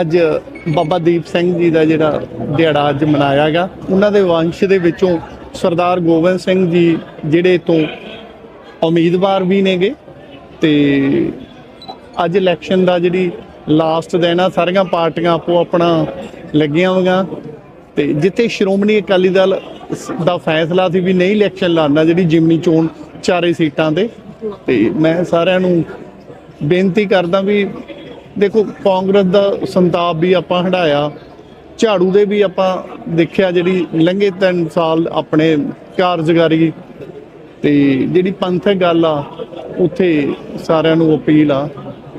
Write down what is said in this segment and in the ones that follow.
ਅੱਜ ਬਾਬਾ ਦੀਪ ਸਿੰਘ ਜੀ ਦਾ ਜਿਹੜਾ ਦਿਹਾੜਾ ਅੱਜ ਮਨਾਇਆ ਗਿਆ, ਉਹਨਾਂ ਦੇ ਵੰਸ਼ ਦੇ ਵਿੱਚੋਂ ਸਰਦਾਰ ਗੋਬਿੰਦ ਸਿੰਘ ਜੀ ਜਿਹੜੇ ਤੋਂ ਉਮੀਦਵਾਰ ਵੀ ਨੇਗੇ ਤੇ ਅੱਜ ਇਲੈਕਸ਼ਨ ਦਾ ਜਿਹੜੀ ਲਾਸਟ ਦਿਨ ਆ, ਸਾਰੀਆਂ ਪਾਰਟੀਆਂ ਆਪੋ ਆਪਣਾ ਲੱਗੀਆਂ ਹੋਈਆਂ ਤੇ ਜਿੱਥੇ ਸ਼੍ਰੋਮਣੀ ਅਕਾਲੀ ਦਲ ਸ- ਦਾ ਫੈਸਲਾ ਸੀ ਵੀ ਨਹੀਂ ਇਲੈਕਸ਼ਨ ਲੜਨਾ, ਜਿਹੜੀ ਜਿਮਨੀ ਚੋਣ ਚਾਰੇ ਸੀਟਾਂ ਤੇ ਤੇ ਮੈਂ ਸਾਰਿਆਂ ਨੂੰ ਬੇਨਤੀ ਕਰਦਾ ਵੀ ਦੇਖੋ ਕਾਂਗਰਸ ਦਾ ਸੰਤਾਪ ਵੀ ਆਪਾਂ ਹਟਾਇਆ ਝਾੜੂ ਦੇ ਵੀ ਆਪਾਂ ਦੇਖਿਆ ਜਿਹੜੀ ਲੰਘੇ 3 ਸਾਲ ਆਪਣੇ ਕਾਰਜਕਾਰੀ ਤੇ ਜਿਹੜੀ ਪੰਥਕ ਗੱਲ ਆ ਉੱਥੇ ਸਾਰਿਆਂ ਨੂੰ ਅਪੀਲ ਆ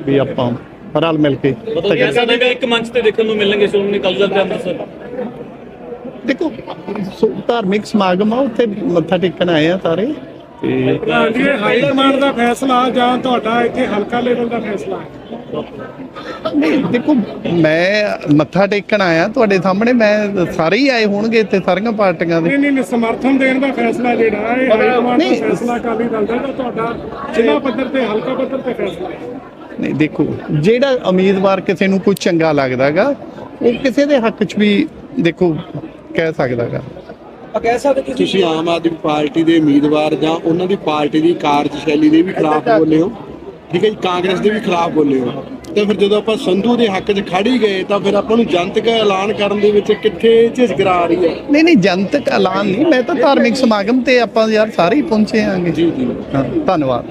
ਵੀ ਆਪਾਂ ਰਲ ਮਿਲ ਕੇ ਮਤਲਬ ਇੱਕ ਮੰਚ ਤੇ ਦੇਖਣ ਨੂੰ ਮਿਲਣਗੇ ਸ਼੍ਰੋਮਣੀ ਅਕਾਲੀ ਦਲ ਤੇ ਅੰਮ੍ਰਿਤਸਰ। ਦੇਖੋ ਧਾਰਮਿਕ ਸਮਾਗਮ ਆ ਉੱਥੇ ਮੱਥਾ ਟੇਕਣ ਆਏ ਆ ਸਾਰੇ। ਤੇ ਇਹ ਹਾਈ ਕਮਾਂਡ ਦਾ ਫੈਸਲਾ ਜਾਂ ਤੁਹਾਡਾ ਇੱਥੇ ਹਲਕਾ ਲੈਵਲ ਦਾ ਫੈਸਲਾ ਹੈ। ਨਹੀਂ ਦੇਖੋ ਮੈਂ ਮੱਥਾ ਟੇਕਣ ਆਇਆ ਤੁਹਾਡੇ ਸਾਹਮਣੇ ਮੈਂ ਸਾਰੇ ਹੀ ਆਏ ਹੋਣਗੇ ਇੱਥੇ ਸਾਰੀਆਂ ਪਾਰਟੀਆਂ ਦੇ। ਨਹੀਂ ਨਹੀਂ ਨਹੀਂ, ਸਮਰਥਨ ਦੇਣ ਦਾ ਫੈਸਲਾ ਜਿਹੜਾ ਹੈ ਇਹ ਹਾਈ ਕਮਾਂਡ ਦਾ ਨਹੀਂ। ਫੈਸਲਾ ਅਕਾਲੀ ਦਲ ਦਾ ਤੁਹਾਡਾ ਜ਼ਿਲ੍ਹਾ ਪੱਧਰ ਤੇ ਹਲਕਾ ਪੱਧਰ ਤੇ ਫੈਸਲਾ ਹੈ। ਨਹੀਂ ਦੇਖੋ ਜਿਹੜਾ ਉਮੀਦਵਾਰ ਕਿਸੇ ਨੂੰ ਕੋਈ ਚੰਗਾ ਲੱਗਦਾਗਾ ਉਹ ਕਿਸੇ ਦੇ ਹੱਕ 'ਚ ਵੀ ਦੇਖੋ ਕਹਿ ਸਕਦਾਗਾ। ਤੁਸੀਂ ਆਮ ਆਦਮੀ ਪਾਰਟੀ ਦੇ ਉਮੀਦਵਾਰ ਜਾਂ ਉਹਨਾਂ ਦੀ ਪਾਰਟੀ ਦੀ ਕਾਰਜਸ਼ੈਲੀ ਦੇ ਵੀ ਖਿਲਾਫ ਬੋਲੇ ਹੋ। ਠੀਕ ਹੈ ਜੀ ਕਾਂਗਰਸ ਦੇ ਵੀ ਖਿਲਾਫ ਬੋਲੇ ਹੋ। ਤੇ ਫਿਰ ਜਦੋਂ ਆਪਾਂ ਸੰਧੂ ਦੇ ਹੱਕ 'ਚ ਖੜੀ ਗਏ ਤਾਂ ਫਿਰ ਆਪਾਂ ਨੂੰ ਜਨਤਕ ਐਲਾਨ ਕਰਨ ਦੇ ਵਿੱਚ ਕਿੱਥੇ ਝਿਜਕਰਾ ਆ ਰਹੀ ਹੈ? ਨਹੀਂ ਨਹੀਂ ਜਨਤਕ ਐਲਾਨ ਨਹੀਂ। ਮੈਂ ਤਾਂ ਧਾਰਮਿਕ ਸਮਾਗਮ ਤੇ ਆਪਾਂ ਯਾਰ ਸਾਰੇ ਹੀ ਪਹੁੰਚੇ ਆਂਗੇ ਜੀ ਜੀ। ਹਾਂ ਧੰਨਵਾਦ।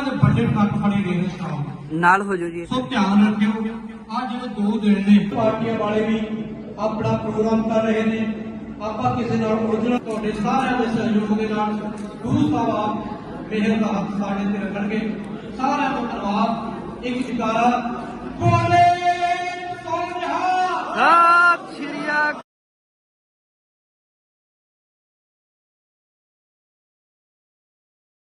ਉਹਨਾਂ ਦੇ ਬਜਟ ਤੱਕ ਫੜੇ ਗਏ ਨੇ ਸਟਾਫ ਨਾਲ ਹੋ ਜਾਓ ਜੀ। ਸੋ ਧਿਆਨ ਰੱਖਿਓ ਆ ਜਿਹੜੇ ਦੋ ਦਿਨ ਨੇ ਪਾਰਟੀਆਂ ਵਾਲੇ ਵੀ ਆਪਣਾ ਪ੍ਰੋਗਰਾਮ ਕਰ ਰਹੇ ਨੇ। ਆਪਾਂ ਕਿਸੇ ਨਾਲ ਉਲਝਣਾ ਤੁਹਾਡੇ ਸਾਰਿਆਂ ਦੇ ਸਹਿਯੋਗ ਦੇ ਨਾਲ ਗੁਰੂ ਸਾਹਿਬ ਮਿਹਰ ਦਾ ਹੱਥ ਸਾਡੇ ਤੇ ਰੱਖਣਗੇ। ਸਾਰਿਆਂ ਦਾ ਧੰਨਵਾਦ। ਇੱਕ ਜਕਾਰਾ ਬੋਲੇ ਸੋਨਿਹਾ